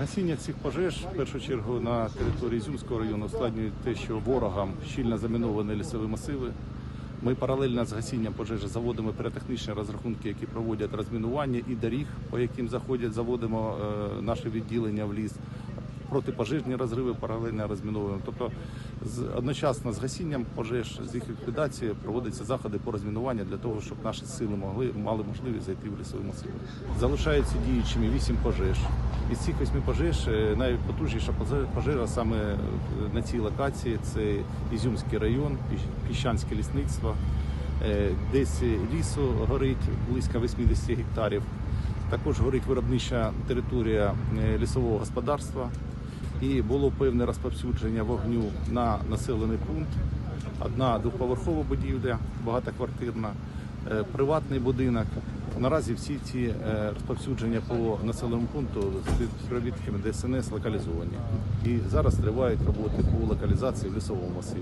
Гасіння цих пожеж в першу чергу на території Ізюмського району ускладнює те, що ворогам щільно заміновані лісові масиви. Ми паралельно з гасінням пожежі заводимо піротехнічні розрахунки, які проводять розмінування і доріг, по яким заходять, заводимо е, наше відділення в ліс. Протипожежні розриви паралельно розміновуємо. Тобто з, одночасно з гасінням пожеж, з їх ліквідацією проводяться заходи по розмінуванню для того, щоб наші сили могли мали можливість зайти в лісові масиви. Залишаються діючими вісім пожеж. Із цих восьми пожеж е, найпотужніша пожежа саме е, на цій локації це Ізюмський район, Піщанське лісництво. Е, Десь лісу горить близько 80 гектарів. Також горить виробнича територія лісового господарства. І було певне розповсюдження вогню на населений пункт. Одна двоповерхова будівля, багатоквартирна, приватний будинок. Наразі всі ці е, розповсюдження по населеному пункту співробітниками ДСНС локалізовані. І зараз тривають роботи по локалізації в лісовому масиві.